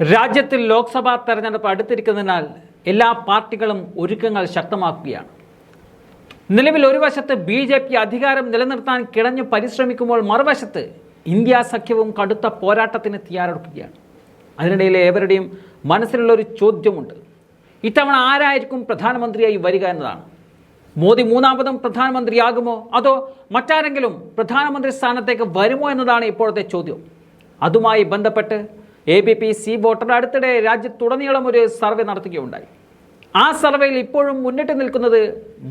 രാജ്യത്തിൽ ലോക്സഭാ തെരഞ്ഞെടുപ്പ് അടുത്തിരിക്കുന്നതിനാൽ എല്ലാ പാർട്ടികളും ഒരുക്കങ്ങൾ ശക്തമാക്കുകയാണ്. നിലവിൽ ഒരു വശത്ത് ബി ജെ പി അധികാരം നിലനിർത്താൻ കിടഞ്ഞു പരിശ്രമിക്കുമ്പോൾ മറുവശത്ത് ഇന്ത്യ സഖ്യവും കടുത്ത പോരാട്ടത്തിന് തയ്യാറെടുക്കുകയാണ്. അതിനിടയിൽ ഏവരുടെയും മനസ്സിലുള്ള ഒരു ചോദ്യമുണ്ട്. ഇത്തവണ ആരായിരിക്കും പ്രധാനമന്ത്രിയായി വരിക എന്നതാണ്. മോദി മൂന്നാമതും പ്രധാനമന്ത്രിയാകുമോ? അതോ മറ്റാരെങ്കിലും പ്രധാനമന്ത്രി സ്ഥാനത്തേക്ക് വരുമോ എന്നതാണ് ഇപ്പോഴത്തെ ചോദ്യം. അതുമായി ബന്ധപ്പെട്ട് A B P C voter അടുത്തിടെ രാജ്യത്തുടനീളം ഒരു സർവേ നടത്തുകയുണ്ടായി. ആ സർവേയിൽ ഇപ്പോഴും മുന്നിട്ട് നിൽക്കുന്നത്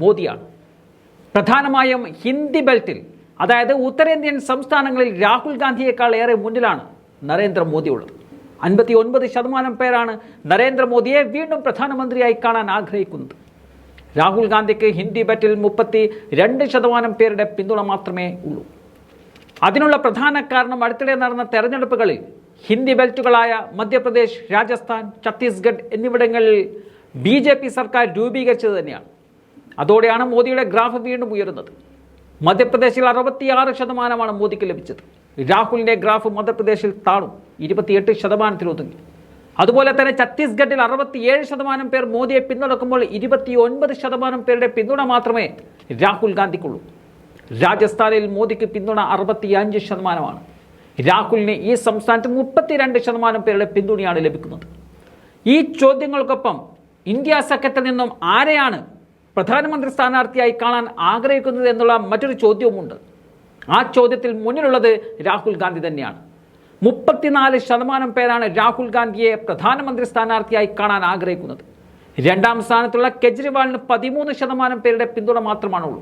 മോദിയാണ്. പ്രധാനമായും ഹിന്ദി ബെൽറ്റിൽ അതായത് ഉത്തരേന്ത്യൻ സംസ്ഥാനങ്ങളിൽ രാഹുൽ ഗാന്ധിയേക്കാൾ ഏറെ മുന്നിലാണ് നരേന്ദ്രമോദി ഉള്ളത് അൻപത്തി ഒൻപത് ശതമാനം പേരാണ് നരേന്ദ്രമോദിയെ വീണ്ടും പ്രധാനമന്ത്രിയായി കാണാൻ ആഗ്രഹിക്കുന്നത്. രാഹുൽ ഗാന്ധിക്ക് ഹിന്ദി ബെറ്റിൽ മുപ്പത്തി രണ്ട് ശതമാനം പേരുടെ പിന്തുണ മാത്രമേ ഉള്ളൂ. അതിനുള്ള പ്രധാന കാരണം അടുത്തിടെ നടന്ന തെരഞ്ഞെടുപ്പുകളിൽ ഹിന്ദി ബെൽറ്റുകളായ മധ്യപ്രദേശ് രാജസ്ഥാൻ ഛത്തീസ്ഗഡ് എന്നിവിടങ്ങളിൽ ബി ജെ പി സർക്കാർ രൂപീകരിച്ചത് തന്നെയാണ്. അതോടെയാണ് മോദിയുടെ ഗ്രാഫ് വീണ്ടും ഉയരുന്നത്. മധ്യപ്രദേശിൽ അറുപത്തിയാറ് ശതമാനമാണ് മോദിക്ക് ലഭിച്ചത്. രാഹുലിന്റെ ഗ്രാഫ് മധ്യപ്രദേശിൽ താണു ഇരുപത്തിയെട്ട് ശതമാനത്തിൽ ഒതുങ്ങി. അതുപോലെ തന്നെ ഛത്തീസ്ഗഡിൽ അറുപത്തിയേഴ് ശതമാനം പേർ മോദിയെ പിന്തുണക്കുമ്പോൾ ഇരുപത്തി ഒൻപത് ശതമാനം പേരുടെ പിന്തുണ മാത്രമേ രാഹുൽ ഗാന്ധിക്കുള്ളൂ. രാജസ്ഥാനിൽ മോദിക്ക് പിന്തുണ അറുപത്തിയഞ്ച് ശതമാനമാണ്. രാഹുലിന് ഈ സംസ്ഥാനത്ത് മുപ്പത്തിരണ്ട് ശതമാനം പേരുടെ പിന്തുണയാണ് ലഭിക്കുന്നത്. ഈ ചോദ്യങ്ങൾക്കൊപ്പം ഇന്ത്യ സഖ്യത്തിൽ നിന്നും ആരെയാണ് പ്രധാനമന്ത്രി സ്ഥാനാർത്ഥിയായി കാണാൻ ആഗ്രഹിക്കുന്നത് എന്നുള്ള മറ്റൊരു ചോദ്യവുമുണ്ട്. ആ ചോദ്യത്തിൽ മുന്നിലുള്ളത് രാഹുൽ ഗാന്ധി തന്നെയാണ്. മുപ്പത്തിനാല് ശതമാനം പേരാണ് രാഹുൽ ഗാന്ധിയെ പ്രധാനമന്ത്രി സ്ഥാനാർത്ഥിയായി കാണാൻ ആഗ്രഹിക്കുന്നത്. രണ്ടാം സ്ഥാനത്തുള്ള കെജ്രിവാളിന് പതിമൂന്ന് ശതമാനം പേരുടെ പിന്തുണ മാത്രമാണുള്ളൂ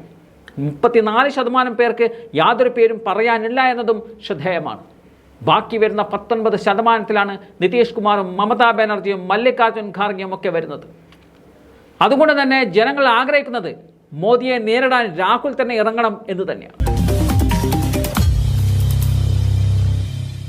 മുപ്പത്തിനാല് ശതമാനം പേർക്ക് യാതൊരു പേരും പറയാനില്ല എന്നതും ശ്രദ്ധേയമാണ്. ബാക്കി വരുന്ന പത്തൊൻപത് ശതമാനത്തിലാണ് നിതീഷ് കുമാറും മമതാ ബാനർജിയും മല്ലികാർജുൻ ഖാർഗെയും ഒക്കെ വരുന്നത്. അതുകൊണ്ട് തന്നെ ജനങ്ങൾ ആഗ്രഹിക്കുന്നത് മോദിയെ നേരിടാൻ രാഹുൽ തന്നെ ഇറങ്ങണം എന്ന് തന്നെയാണ്.